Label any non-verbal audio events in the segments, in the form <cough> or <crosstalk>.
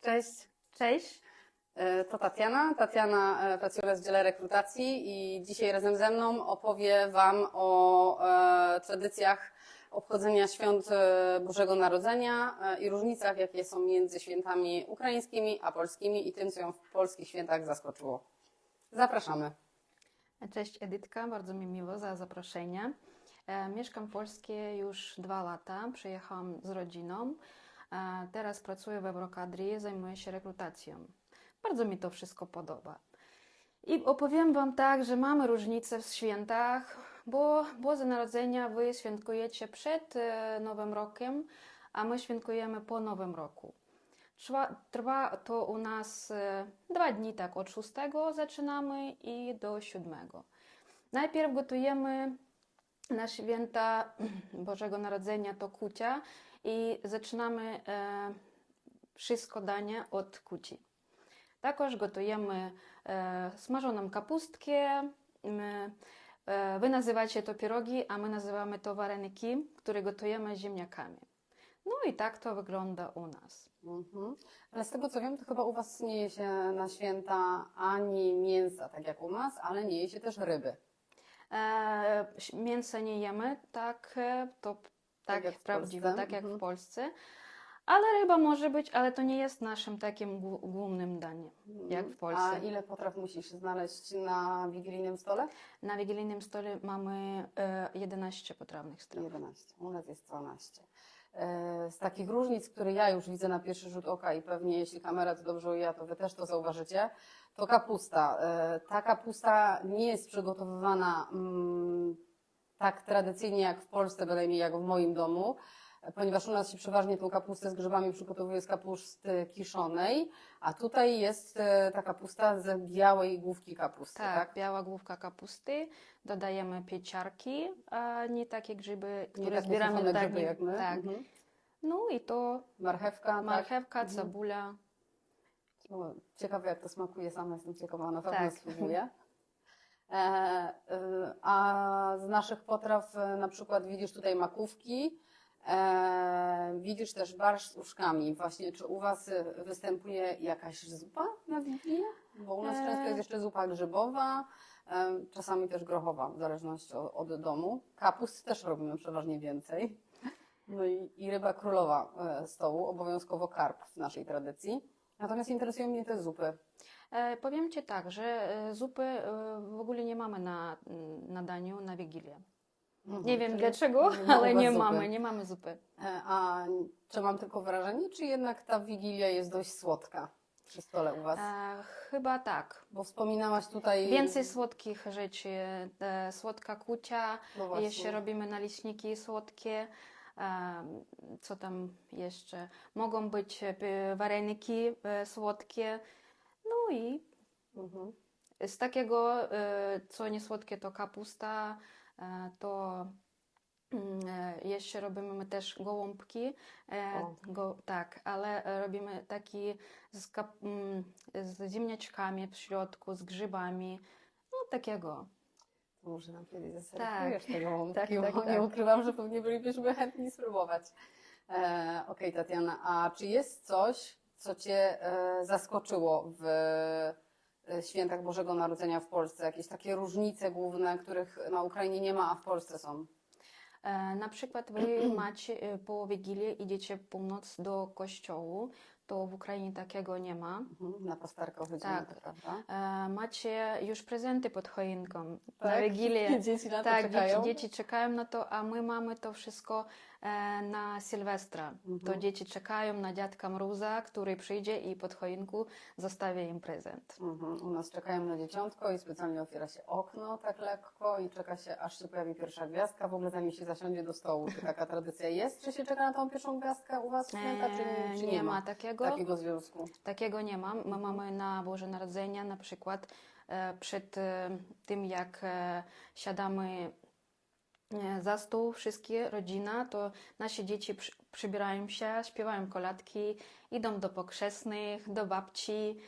Cześć, Cześć. E, to Tatiana. Tatiana e, pracuje w rozdziale rekrutacji i dzisiaj razem ze mną opowie Wam o e, tradycjach obchodzenia świąt e, Bożego Narodzenia i różnicach, jakie są między świętami ukraińskimi a polskimi i tym, co ją w polskich świętach zaskoczyło. Zapraszamy. Cześć Edytka, bardzo mi miło za zaproszenie. Mieszkam w Polsce już dwa lata, przyjechałam z rodziną. Teraz pracuję w Eurocadrii, zajmuję się rekrutacją. Bardzo mi to wszystko podoba. I opowiem Wam tak, że mamy różnice w świętach, bo Boże Narodzenia Wy świętujecie przed e, Nowym Rokiem, a my świętujemy po Nowym Roku. Trwa, trwa to u nas e, dwa dni, tak, od 6 zaczynamy i do 7. Najpierw gotujemy na święta <clears throat> Bożego Narodzenia to kucia i zaczynamy e, wszystko danie od kuci. Також готуємо е, смажену капустки. М, е, Ви називаєте то піроги, а ми називаємо то вареники, які готуємо з ziemniakami. No i tak to wygląda u nas. Mhm. Ale z tego co wiem, to chyba u Was nie je się na święta ani mięsa, tak jak u nas, ale nie je się też ryby. E, mięsa nie jemy, tak, e, to tak, jak w prawdziwe, tak jak Mhm. w Polsce. Ale ryba może być, ale to nie jest naszym takim głównym daniem, jak w Polsce. A ile potraw musisz znaleźć na wigilijnym stole? Na wigilijnym stole mamy e, 11 potrawnych straw. 11. U nas jest 12. E, Z takich różnic, które ja już widzę na pierwszy rzut oka i pewnie jeśli kamera to dobrze ujęła, to Wy też to zauważycie, to kapusta. E, Ta kapusta nie jest przygotowywana mm, tak tradycyjnie jak w Polsce, bynajmniej jak w moim domu, ponieważ u nas się przeważnie tą kapustę z grzybami przygotowuje z kapusty kiszonej, a tutaj jest e, ta kapusta z białej główki kapusty, Tak, tak? biała główka kapusty, dodajemy pieczarki, a nie takie grzyby, Nie które takie zbieramy tak, grzyby jak my. tak. Mhm. No i to Marchewka, tak? marchewka, Mhm. cebula. No, ciekawe, jak to smakuje, sama jestem ciekawa, na pewno Tak. spróbuję. <laughs> E, y, a z naszych potraw e, na przykład widzisz tutaj makówki, e, widzisz też barszcz z uszkami. Właśnie, czy u Was e, występuje jakaś zupa na Wigilię? Bo u nas E. często jest jeszcze zupa grzybowa, e, czasami też grochowa, w zależności od, domu. Kapust też robimy przeważnie więcej. No i, i ryba królowa e, stołu, obowiązkowo karp w naszej tradycji. Natomiast interesują mnie te zupy. E, powiem Ci tak, że e, zupy e, w ogóle nie mamy na, na daniu na Wigilię. Mhm, Nie wiem dlaczego, nie <laughs> ale nie zupy. mamy, nie mamy zupy. A czy mam tylko wrażenie, czy jednak ta Wigilia jest dość słodka przy stole u Was? E, chyba tak. Bo wspominałaś tutaj... Więcej słodkich rzeczy. E, słodka kucia, No jeszcze robimy naleśniki słodkie. E, co tam jeszcze? Mogą być wareniki słodkie. No i Mhm. z takiego, e, co nie słodkie, to kapusta, e, to mm, e, jeszcze robimy też gołąbki. E. Go, tak, ale robimy taki z, kap, mm, z ziemniaczkami w środku, z grzybami. No takiego. To może nam kiedyś zaserwujesz <laughs> Tak. tego łąki, Tak, tak, bo nie tak. ukrywam, że pewnie bylibyśmy chętni spróbować. E, Okej, Tatiana, a czy jest coś, co Cię e, zaskoczyło w e, świętach Bożego Narodzenia w Polsce? Jakieś takie różnice główne, których na Ukrainie nie ma, a w Polsce są? E, Na przykład wy macie po Wigilię idziecie północ do kościołu, to w Ukrainie takiego nie ma. Mhm, Na pasterkę chodzimy, Tak. to prawda? E, Macie już prezenty pod choinką na Tak? Wigilię. <laughs> Dzieci na to Tak, czekają? dzieci, dzieci czekają na to, a my mamy to wszystko e, na Sylwestra. To Mhm. dzieci czekają na dziadka Mróza, który przyjdzie i pod choinku zostawi im prezent. Mhm. U nas czekają na dzieciątko i specjalnie otwiera się okno tak lekko i czeka się, aż się pojawi pierwsza gwiazdka, w ogóle zanim się zasiądzie do stołu. Czy taka tradycja jest? Czy się czeka na tą pierwszą gwiazdkę u Was w święta, czy, E, czy nie ma takiego. Takiego związku? Takiego nie ma. My mamy na Boże Narodzenia na przykład e, przed e, tym, jak e, siadamy za stół, wszystkie, rodzina, to nasze dzieci przy, przybierają się, śpiewają koladki, idą do pokrzesnych, do babci,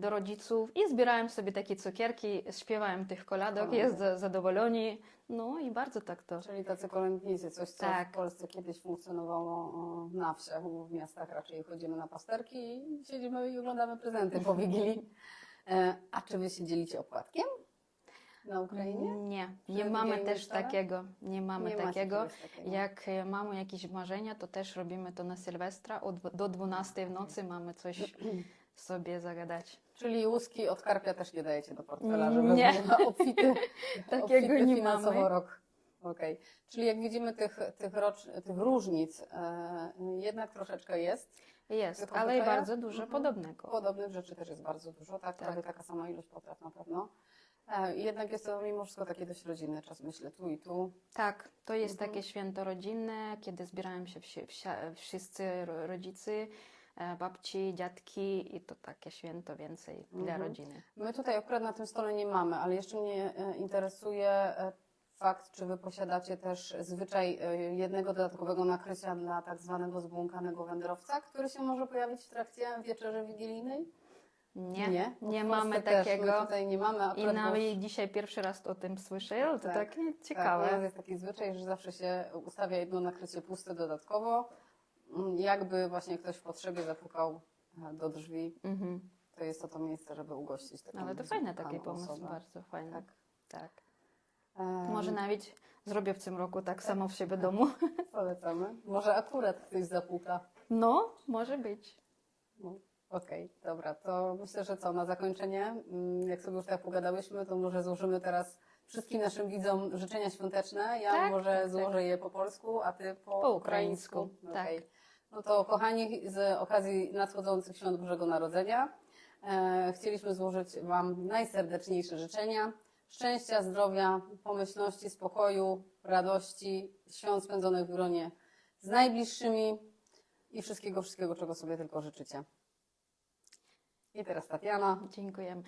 do rodziców i zbierałem sobie takie cukierki, śpiewałem tych koladok, O. jest za- zadowoleni. No i bardzo tak to. Czyli tacy kolędnicy, coś co Tak. w Polsce kiedyś funkcjonowało na wsiach, w miastach raczej chodzimy na pasterki i siedzimy i oglądamy prezenty po Wigilii. E, a czy wy się dzielicie opłatkiem na Ukrainie? Nie, nie mamy też takiego. Nie mamy Nie takiego. takiego. Jak e, mamy jakieś marzenia, to też robimy to na Sylwestra. Od, do 12 w nocy mamy coś <clears throat> sobie zagadać. Czyli łuski od karpia też nie dajecie do portfela, żeby nie. był na obfity, <laughs> Takiego obfity nie finansowo mamy. rok. Okej. Czyli jak widzimy tych, tych, rocz, tych różnic, e, jednak troszeczkę jest. Jest, ale i bardzo dużo Mhm. podobnego. Podobnych rzeczy też jest bardzo dużo, tak? Tak. Prawie taka sama ilość potraw na pewno. E, jednak jest to mimo wszystko taki dość rodzinny czas, myślę, tu i tu. Tak, to jest Mhm. takie święto rodzinne, kiedy zbierają się wszyscy ro- rodzice, babci, dziadki i to takie święto więcej dla Mhm. rodziny. My tutaj akurat na tym stole nie mamy, ale jeszcze mnie e, interesuje e, fakt, czy wy posiadacie też zwyczaj e, jednego dodatkowego nakrycia dla tak zwanego zbłąkanego wędrowca, który się może pojawić w trakcie wieczerzy wigilijnej? Nie, nie, nie mamy też takiego. Tutaj nie mamy I nawet dzisiaj pierwszy raz o tym słyszę, to Tak, takie Tak, nas ciekawe. jest taki zwyczaj, że zawsze się ustawia jedno nakrycie puste dodatkowo, jakby właśnie ktoś w potrzebie zapukał e, do drzwi, Mhm. to jest to to miejsce, żeby ugościć taką Ale to fajny taki zbukaną pomysł, bardzo fajny. Tak. tak. Em, Może nawet zrobię w tym roku tak samo w siebie domu. <laughs> Polecamy. Może akurat ktoś zapuka. No, może być. No, Okej, dobra, to myślę, że co, na zakończenie, mm, jak sobie już tak pogadałyśmy, to może złożymy teraz wszystkim naszym widzom życzenia świąteczne. Ja Tak, może tak, tak. złożę je po polsku, a ty po, Po ukraińsku, tak. Okej. No to kochani, z okazji nadchodzących świąt Bożego Narodzenia e, chcieliśmy złożyć Wam najserdeczniejsze życzenia. Szczęścia, zdrowia, pomyślności, spokoju, radości, świąt spędzonych w gronie z najbliższymi i wszystkiego, wszystkiego, czego sobie tylko życzycie. I teraz Tatiana. Dziękuję.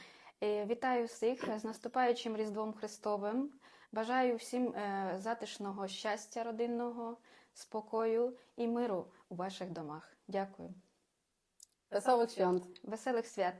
Е, Вітаю всіх з наступаючим Різдвом Христовим. Бажаю всім е, затишного щастя родинного, спокою і миру у ваших домах. Дякую. Веселих свят! Веселих свят!